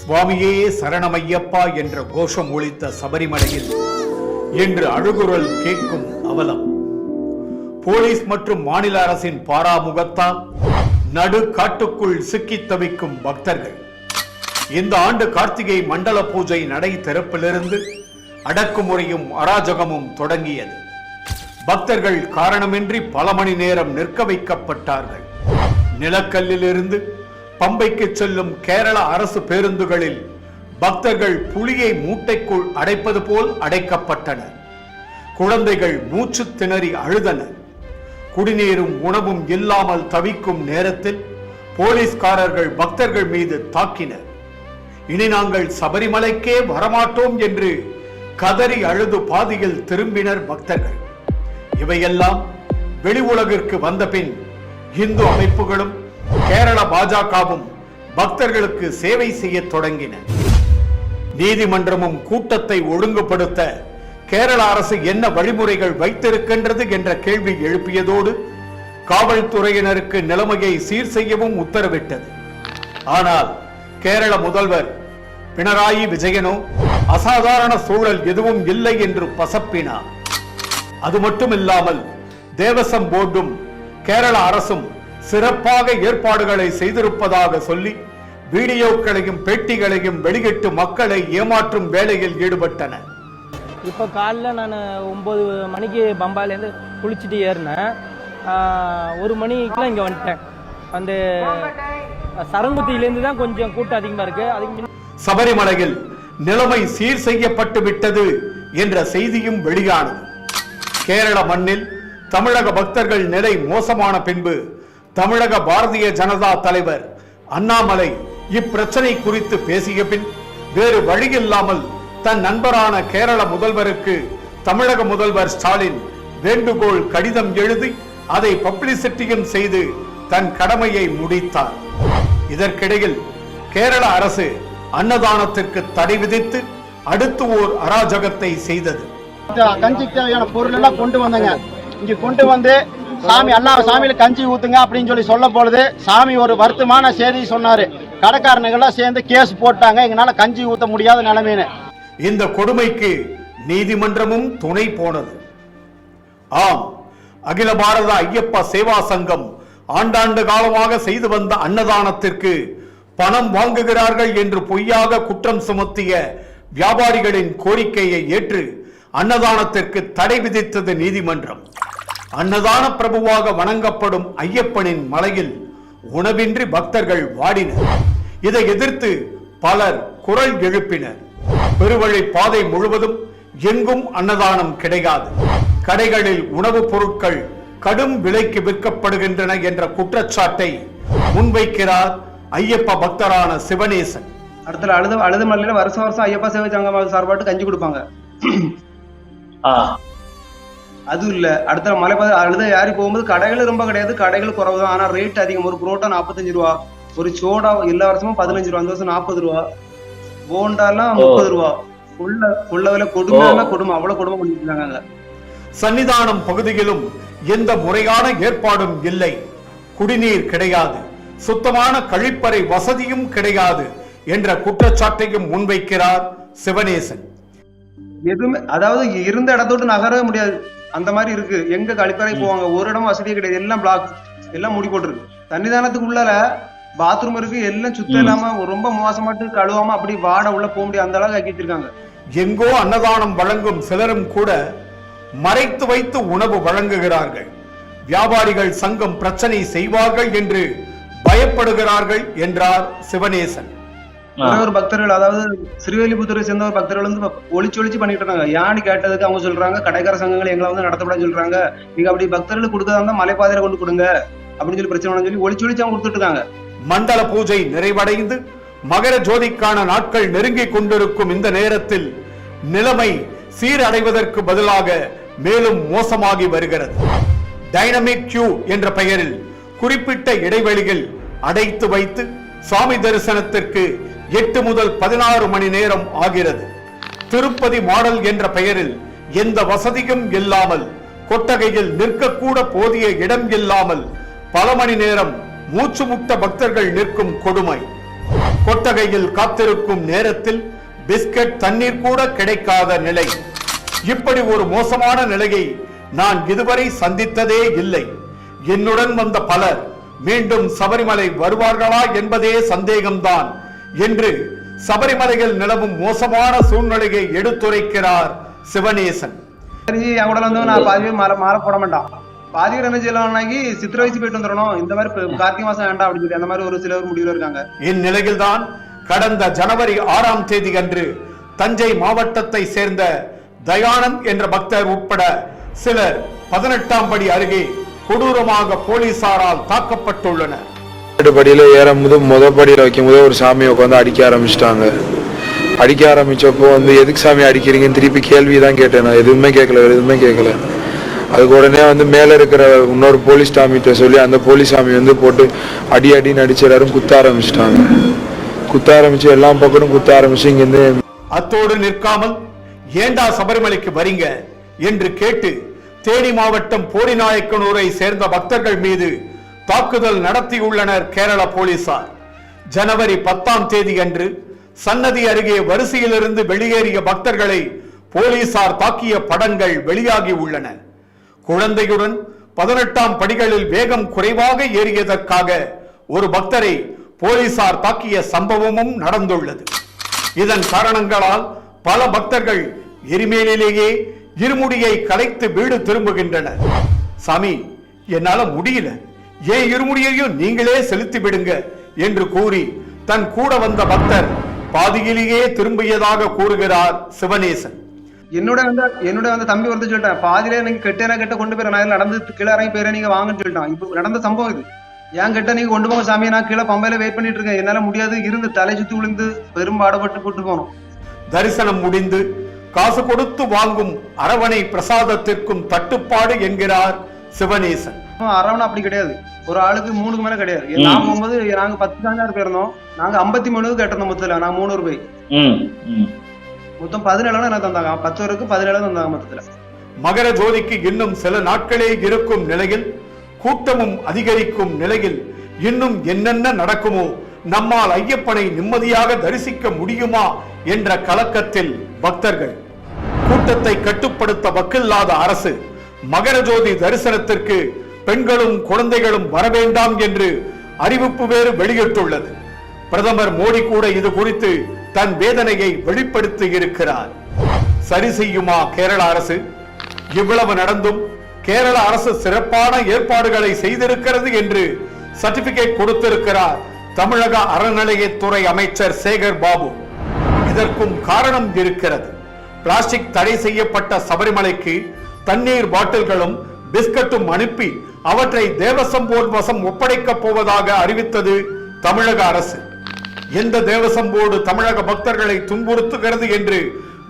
சுவாமியே சரணமையப்பா என்ற கோஷம் ஒழித்த சபரிமலையில் என்று அழுகுரல் கேட்கும் அவலம். போலீஸ் மற்றும் மாநில அரசின் பாராமுகத்தால் நடு காட்டுக்குள் சிக்கி தவிக்கும் பக்தர்கள். இந்த ஆண்டு கார்த்திகை மண்டல பூஜை நடை திறப்பிலிருந்து அடக்குமுறையும் அராஜகமும் தொடங்கியது. பக்தர்கள் காரணமின்றி பல மணி நேரம் நிற்க வைக்கப்பட்டார்கள். நிலக்கல்லிலிருந்து பம்பைக்கு செல்லும் கேரள அரசு பேருந்துகளில் பக்தர்கள் புலியை மூட்டைக்குள் அடைப்பது போல் அடைக்கப்பட்டனர் குழந்தைகள் மூச்சு திணறி அழுதனர் குடிநீரும் உணவும் இல்லாமல் தவிக்கும் நேரத்தில் போலீஸ்காரர்கள் பக்தர்கள் மீது தாக்கினர் இனி நாங்கள் சபரிமலைக்கே வரமாட்டோம் என்று கதறி அழுது பாதியில் திரும்பினர் பக்தர்கள். இவையெல்லாம் வெளி உலகிற்கு வந்த பின் இந்து அமைப்புகளும் கேரள பாஜகவும் பக்தர்களுக்கு சேவை செய்ய தொடங்கின. நீதிமன்றமும் கூட்டத்தை ஒழுங்குபடுத்த கேரள அரசு என்ன வழிமுறைகள் வைத்திருக்கின்றது என்ற கேள்வி எழுப்பியதோடு காவல்துறையினருக்கு நிலைமையை சீர் செய்யவும் உத்தரவிட்டது. ஆனால் கேரள முதல்வர் பினராயி விஜயனோ அசாதாரண சூழல் எதுவும் இல்லை என்று பசப்பினார். அது மட்டுமில்லாமல் தேவசம் போர்டும் கேரள அரசும் சிறப்பாக ஏற்பாடுகளை செய்திருப்பதாக சொல்லி வீடியோக்களையும் பேட்டிகளையும் வெளியிட்டு மக்களை ஏமாற்றும் வேலையில் ஈடுபட்டன. இப்போ காலைல நான் ஒம்பது மணிக்கு பம்பாயிலேருந்து குளிச்சுட்டு ஏறினேன். ஒரு மணிக்கெலாம் இங்கே வந்துட்டேன். அந்த சரங்குத்தியிலேருந்து தான் கொஞ்சம் கூட்டம் அதிகமாக இருக்குது அதுக்கு சபரிமலையில் நிலைமை சீர் செய்யப்பட்டு விட்டது என்ற செய்தியும் வெளியானது. கேரள மண்ணில் தமிழக பக்தர்கள் நிலை மோசமான பின்பு தமிழக பாரதிய ஜனதா தலைவர் அண்ணாமலை இப்பிரச்சனை குறித்து பேசிய பின் வேறு வழியில்லாமல் தன் நண்பரான கேரள முதல்வருக்கு தமிழக முதல்வர் ஸ்டாலின் வேண்டுகோள் கடிதம் எழுதி அதை பப்ளிசிட்டியும் செய்து தன் கடமையை முடித்தார். இதற்கிடையில் கேரள அரசு அன்னதானத்திற்கு தடை விதித்து அடுத்து ஓர் அராஜகத்தை செய்தது. கஞ்சிக்கு தேவையான பொருள் எல்லாம் கொண்டு வந்தங்க. இங்க கொண்டு வந்து சாமி எல்லா சாமியில கஞ்சி ஊத்துங்க அப்படின்னு சொல்லி சொல்ல பொழுது சாமி ஒரு வருத்தமான செய்தி சொன்னாரு. கடைக்காரனுங்கெல்லாம் சேர்ந்து கேஸ் போட்டாங்க. எங்களால கஞ்சி ஊத்த முடியாத நிலைமையினு இந்த கொடுமைக்கு நீதிமன்றமும் துணை போனது. ஆம் அகில பாரத ஐயப்ப சேவா சங்கம் ஆண்டாண்டு காலமாக செய்து வந்த அன்னதானத்திற்கு பணம் வாங்குகிறார்கள் என்று பொய்யாக குற்றம் சுமத்திய வியாபாரிகளின் கோரிக்கையை ஏற்று அன்னதானத்திற்கு தடை விதித்தது நீதிமன்றம். அன்னதான பிரபுவாக வணங்கப்படும் ஐயப்பனின் மலையில் உணவின்றி பக்தர்கள் வாடினர். இதை எதிர்த்து பலர் குரல் எழுப்பினர். பெருவழி பாதை முழுவதும் எங்கும் அன்னதானம் கிடையாது. கடைகளில் உணவுப் பொருட்கள் கடும் விலைக்கு விற்கப்படுகின்றன என்ற குற்றச்சாட்டை முன்வைக்கிறார் ஐயப்ப பக்தரான சிவனேசன். அடுத்த அழுத அழுத மலையில வருஷம் வருஷம் ஐயப்பா சேவை சங்கம் சார்பாட்டு கஞ்சி கொடுப்பாங்க. ஆ அது இல்ல. அடுத்த மலை பாதை அழுத ஏறி போகும்போது கடைகள் ரொம்ப கிடையாது. கடைகள் குறவு தான் ஆனா ரேட் அதிகம். ஒரு புரோட்டா நாற்பத்தஞ்சு ரூபா. ஒரு சோடா எல்லா வருஷமும் பதினஞ்சு ரூபா. அந்த வருஷம் நாற்பது ரூபா. போண்டாலாம். முப்பது ரூபா. உள்ள உள்ள விலை கொடுமை கொடுமை. அவ்வளவு கொடுமை பண்ணிட்டு இருக்காங்க. சன்னிதானம் பகுதியிலும் எந்த முறையான ஏற்பாடும் இல்லை. குடிநீர் கிடையாது. சுத்தமான கழிப்பறை வசதியும் கிடையாது என்ற குற்றச்சாட்டையும் முன்வைக்கிறார் சிவனேசன். எதுவுமே அதாவது இருந்த இடத்தோட்டு நகரவே முடியாது. அந்த மாதிரி இருக்கு. எங்க கழிப்பறை போவாங்க? ஒரு இடம் வசதியே கிடையாது. எல்லாம் பிளாக் எல்லாம் மூடி போட்டிருக்கு. சன்னிதானத்துக்கு உள்ளார பாத்ரூம் இருக்கு. எல்லாம் சுத்தம் இல்லாம ரொம்ப மோசமாட்டு கழுவாம அப்படி வாட உள்ள போக முடியாது அந்த அளவுக்கு ஆக்கி வச்சிருக்காங்க எங்கோ அன்னதானம் வழங்கும் சிலரும் கூட மறைத்து வைத்து உணவு வழங்குகிறார்கள். வியாபாரிகள் சங்கம் பிரச்சனை செய்வார்கள் என்று பயப்படுகிறார்கள் என்றார் சிவனேசன். ஒரே பக்தர்கள் அதாவது ஸ்ரீவெல்லிபுத்தூரை சேர்ந்த ஒரு பக்தர்கள் வந்து ஒளிச்சு ஒளிச்சு பண்ணிட்டு இருக்காங்க யானு கேட்டதுக்கு அவங்க சொல்றாங்க கடைக்கார சங்கங்கள் எங்களை வந்து நடத்தப்பட சொல்றாங்க. நீங்க அப்படி பக்தர்களுக்கு கொடுக்கறதா இருந்தா மலைப்பாதையில கொண்டு கொடுங்க. அப்படின்னு சொல்லி பிரச்சனை சொல்லி ஒளிச்சு ஒளிச்சு அவங்க கொடுத்துட்டு இருக்காங்க. மண்டல பூஜை நிறைவடைந்து மகர ஜோதிக்கான நாட்கள் நெருங்கிக் கொண்டிருக்கும் இந்த நேரத்தில் நிலைமை சீரடைவதற்கு பதிலாக மேலும் மோசமாகி வருகிறது. டைனமிக் கியூ என்ற பெயரில் குறிப்பிட்ட இடைவெளியில் அடைத்து வைத்து சுவாமி தரிசனத்திற்கு எட்டு முதல் பதினாறு மணி நேரம் ஆகிறது. திருப்பதி மாடல் என்ற பெயரில் எந்த வசதியும் இல்லாமல் கொட்டகையில் நிற்கக்கூட போதிய இடம் இல்லாமல் பல மணி நேரம் மூச்சு முட்ட பக்தர்கள் நிற்கும் கொடுமை. கொட்டகையில் காத்திருக்கும் நேரத்தில் பிஸ்கட் தண்ணீர் கூட கிடைக்காத நிலை. இப்படி ஒரு மோசமான நிலையை நான் இதுவரை சந்தித்ததே இல்லை. என்னுடன் வந்த பலர் மீண்டும் சபரிமலை வருவார்களா என்பதே சந்தேகம்தான். என்று சபரிமலையில் நிலவும் மோசமான சூழ்நிலையை எடுத்துரைக்கிறார் என் கூட வந்து நான் பாதி பேர் மாலை மாலை போட மாட்டான். பாதி பேர் என்ன செய்யலாம்னாக்கி சித்திரை வயசு போயிட்டு வந்துடணும். இந்த மாதிரி கார்த்திகை மாசம் வேண்டாம் அப்படின்னு சொல்லி அந்த மாதிரி ஒரு சிலர் முடிவுல இருக்காங்க. இந்நிலையில்தான் கடந்த ஜனவரி ஆறாம் தேதி அன்று தஞ்சை மாவட்டத்தை சேர்ந்த தயானந்த் என்ற பக்தர் உட்பட சிலர் பதினெட்டாம் படி அருகே கொடூரமாக போலீசாரால் தாக்கப்பட்டுள்ளனர். படியில் ஏறும்போது முத படியில் வைக்கும்போது ஒரு சாமியை உட்காந்து அடிக்க ஆரம்பிச்சிட்டாங்க. அடிக்க ஆரம்பிச்சப்போ வந்து எதுக்கு சாமி அடிக்கிறீங்கன்னு? திருப்பி கேள்வி தான் கேட்டேன் நான். எதுவுமே கேட்கல எதுவுமே கேட்கல. அதுக்கு உடனே வந்து மேலே இருக்கிற இன்னொரு போலீஸ் சாமிகிட்ட சொல்லி அந்த போலீஸ் சாமி வந்து போட்டு அடி அடின்னு அடிச்சு எல்லாரும் குத்த ஆரம்பிச்சிட்டாங்க. குத்த ஆரம்பிச்சு எல்லா பக்கமும் குத்த ஆரம்பிச்சு இங்கேருந்து அத்தோடு நிற்காமல் ஏண்டா சபரிமலைக்கு வரீங்க? என்று கேட்டு தேனி மாவட்டம் போடிநாயக்கனூரை சேர்ந்த பக்தர்கள் மீது தாக்குதல் நடத்தியுள்ளனர் கேரள போலீசார். ஜனவரி பத்தாம் தேதி அன்று சன்னதி அருகே வரிசையிலிருந்து வெளியேறிய பக்தர்களை போலீசார் தாக்கிய படங்கள் வெளியாகி உள்ளன. குழந்தையுடன் பதினெட்டாம் படிகளில் வேகம் குறைவாக ஏறியதற்காக ஒரு பக்தரை போலீசார் தாக்கிய சம்பவமும் நடந்துள்ளது. இதன் காரணங்களால் பல பக்தர்கள் எரிமேலிலேயே இருமுடியை கலைத்து வீடு திரும்புகின்றனர். சாமி என்னால முடியல. ஏன் இருமுடியையும் நீங்களே செலுத்தி விடுங்க என்று கூறி தன் கூட வந்த பக்தர் பாதியிலேயே திரும்பியதாக கூறுகிறார் சிவனேசன் என்னோட வந்து என்னோட வந்து தம்பி வந்து சொல்லிட்டேன் பாதியில நீங்க கெட்டேனா கெட்ட கொண்டு போயிரு நான் நடந்து கீழே இறங்கி போயிரு நீங்க வாங்கன்னு சொல்லிட்டான். இப்போ நடந்த சம்பவம் இது. ஏன் கெட்ட நீங்க கொண்டு போங்க சாமி நான் கீழே பம்பையில வெயிட் பண்ணிட்டு இருக்கேன். என்னால முடியாது இருந்து தலை சுத்தி விழுந்து பெரும் பாடுபட்டு கூட்டு போனோம். தரிசனம் முடிந்து காசு கொடுத்து வாங்கும் அரவணை பிரசாதத்திற்கும் தட்டுப்பாடு என்கிறார் சிவனேசன் அரவணை அப்படி கிடையாது. ஒரு ஆளுக்கு மூணுக்கு மேல கிடையாது. நான் போகும்போது நாங்க பத்து தாங்க போயிருந்தோம் நாங்க ஐம்பத்தி மூணுக்கு கேட்டிருந்தோம் மொத்தத்துல. நான் மூணு ரூபாய் மொத்தம் பதினேழு என்ன தந்தாங்க? பத்து பேருக்கு பதினேழு தந்தாங்க மொத்தத்துல. மகர ஜோதிக்கு இன்னும் சில நாட்களே இருக்கும் நிலையில் கூட்டமும் அதிகரிக்கும் நிலையில் இன்னும் என்னென்ன நடக்குமோ நம்மால் ஐயப்பனை நிம்மதியாக தரிசிக்க முடியுமா என்ற கலக்கத்தில் பக்தர்கள். கூட்டத்தை கட்டுப்படுத்த வக்கில்லாத அரசு மகர ஜோதி தரிசனத்திற்கு பெண்களும் குழந்தைகளும் வரவேண்டாம் என்று அறிவிப்பு வேறு வெளியிட்டுள்ளது. பிரதமர் மோடி கூட இது குறித்து தன் வேதனையை வெளிப்படுத்தி இருக்கிறார். சரி செய்யுமா கேரள அரசு? இவ்வளவு நடந்தும் கேரள அரசு சிறப்பான ஏற்பாடுகளை செய்திருக்கிறது என்று சர்டிபிகேட் கொடுத்திருக்கிறார் தமிழக அறநிலையத்துறை அமைச்சர் சேகர் பாபு. இதற்கும் காரணம் இருக்கிறது. பிளாஸ்டிக் தடை செய்யப்பட்ட சபரிமலைக்கு தண்ணீர் பாட்டில்களும் பிஸ்கட்டும் அனுப்பி அவற்றை தேவசம் போர்டு வசம் ஒப்படைக்கப் போவதாக அறிவித்தது தமிழக அரசு. எந்த தேவசம் போர்டு தமிழக பக்தர்களை துன்புறுத்துகிறது என்று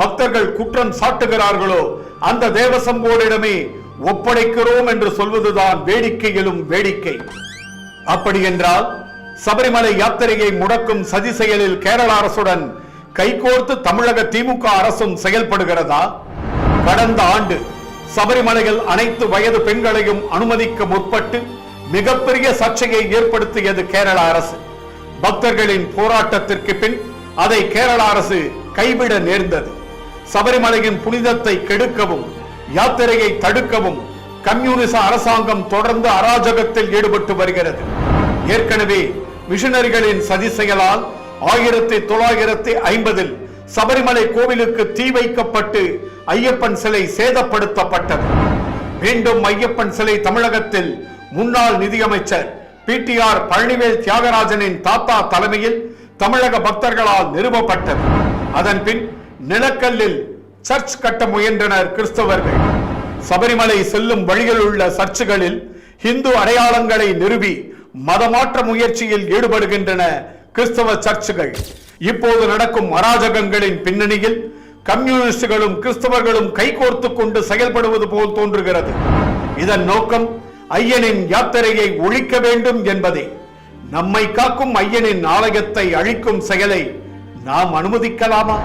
பக்தர்கள் குற்றம் சாட்டுகிறார்களோ அந்த தேவசம் போர்டிடமே ஒப்படைக்கிறோம் என்று சொல்வதுதான் வேடிக்கையிலும் வேடிக்கை. அப்படி என்றால் சபரிமலை யாத்திரையை முடக்கும் சதி செயலில் கேரள அரசுடன் கைகோர்த்து தமிழக திமுக அரசும் செயல்படுகிறதா? கடந்த ஆண்டு சபரிமலையில் அனைத்து வயது பெண்களையும் அனுமதிக்க முற்பட்டு மிகப்பெரிய சர்ச்சையை ஏற்படுத்தியது கேரள அரசு. பக்தர்களின் போராட்டத்திற்கு பின் அதை கேரள அரசு கைவிட நேர்ந்தது. சபரிமலையின் புனிதத்தை கெடுக்கவும் யாத்திரையை தடுக்கவும் கம்யூனிச அரசாங்கம் தொடர்ந்து அராஜகத்தில் ஈடுபட்டு வருகிறது. ஏற்கனவே மிஷனரிகளின் சதி செயலால் ஆயிரத்தி தொள்ளாயிரத்தி ஐம்பதில் சபரிமலை கோவிலுக்கு தீ வைக்கப்பட்டு ஐயப்பன் சிலை சேதப்படுத்தப்பட்டது. மீண்டும் ஐயப்பன் சிலை தமிழகத்தில் முன்னாள் நிதியமைச்சர் பிடிஆர் பழனிவேல் தியாகராஜனின் தாத்தா தலைமையில் தமிழக பக்தர்களால் நிறுவப்பட்டது. அதன் பின் நிலக்கல்லில் சர்ச் கட்ட முயன்றனர் கிறிஸ்தவர்கள். சபரிமலை செல்லும் வழியில் உள்ள சர்ச்சுகளில் இந்து அடையாளங்களை நிறுவி மதமாற்ற முயற்சியில் ஈடுபடுகின்றன கிறிஸ்தவ சர்ச்சுகள் இப்போது நடக்கும் அராஜகங்களின் பின்னணியில் கம்யூனிஸ்டுகளும் கிறிஸ்தவர்களும் கைகோர்த்து கொண்டு செயல்படுவது போல் தோன்றுகிறது. இதன் நோக்கம் ஐயனின் யாத்திரையை ஒழிக்க வேண்டும் என்பதே. நம்மை காக்கும் ஐயனின் ஆலயத்தை அழிக்கும் செயலை நாம் அனுமதிக்கலாமா?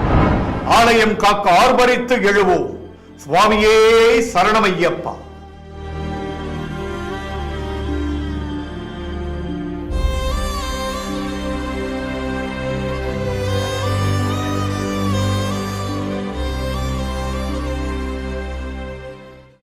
ஆலயம் காக்க ஆர்ப்பரித்து எழுவோம். சுவாமியே சரணமையப்பா.